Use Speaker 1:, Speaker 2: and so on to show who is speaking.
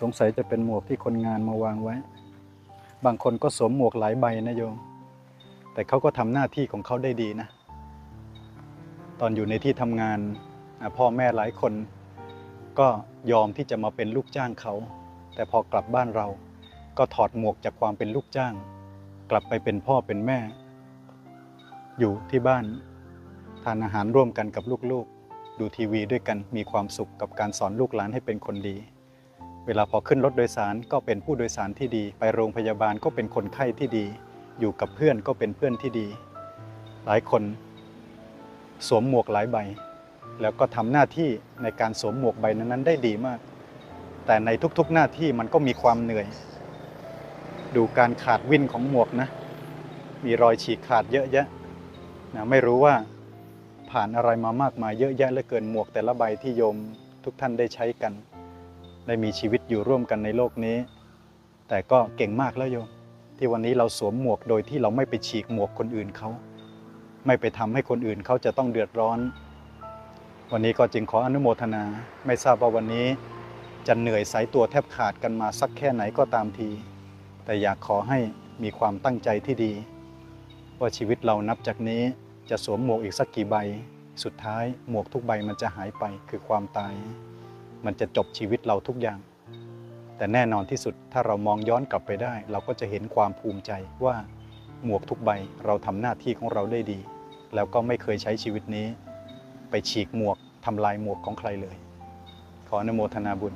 Speaker 1: สงสัยจะเป็นหมวกที่คนงานมาวางไว้ บางคนก็สวมหมวกหลายใบนะโยม แต่เขาก็ทำหน้าที่ของเขาได้ดีนะ ตอนอยู่ในที่ทำงานพ่อแม่หลายคน ก็ยอมที่จะมาเป็นลูกจ้างเขา แต่พอกลับบ้านเราก็ถอดหมวกจากความเป็นลูกจ้าง กลับไปเป็นพ่อเป็นแม่ อยู่ที่บ้าน ทานอาหารร่วมกันกับลูกๆ ดูทีวีด้วยกันมีความสุขกับการสอนลูกหลานให้เป็นคนดี เวลาพอขึ้นรถโดยสารก็เป็นผู้โดยสารที่ดี ไปโรงพยาบาลก็เป็นคนไข้ที่ดี อยู่กับเพื่อนก็เป็นเพื่อนที่ดี หลายคน สวมหมวกหลายใบ แล้วก็ทำหน้าที่ในการสวมหมวกใบนั้นๆได้ดีมาก แต่ในทุกๆหน้าที่มันก็มีความเหนื่อย ดูการขาดวิ่นของหมวกนะ มีรอยฉีกขาดเยอะแยะนะไม่รู้ว่าผ่านอะไรมามากมายเยอะแยะเหลือเกินหมวกแต่ละใบที่โยมทุกท่านได้ใช้กัน ได้มีชีวิตอยู่ร่วมกันในโลกนี้ แต่ก็เก่งมากแล้วโยมที่วันนี้เราสวมหมวกโดยที่เราไม่ไปฉีกหมวกคนอื่นเขา ไม่ไปทำให้คนอื่นเขาจะต้องเดือดร้อน วันนี้ก็จึงขออนุโมทนา ไม่ทราบว่าวันนี้จะเหนื่อยสายตัวแทบขาดกันมาสักแค่ไหนก็ตามที แต่อยากขอให้มีความตั้งใจที่ดี ว่าชีวิตเรานับจากนี้จะสวมหมวกอีกสักกี่ใบ สุดท้ายหมวกทุกใบมันจะหายไปคือความตาย มันจะจบชีวิตเราทุกอย่าง แต่แน่นอนที่สุดถ้าเรามองย้อนกลับไปได้ เราก็จะเห็นความภูมิใจว่าหมวกทุกใบเราทำหน้าที่ของเราได้ดี แล้วก็ไม่เคยใช้ชีวิตนี้ ไปฉีกหมวกทำลายหมวกของใครเลย ขออนุโมทนาบุญ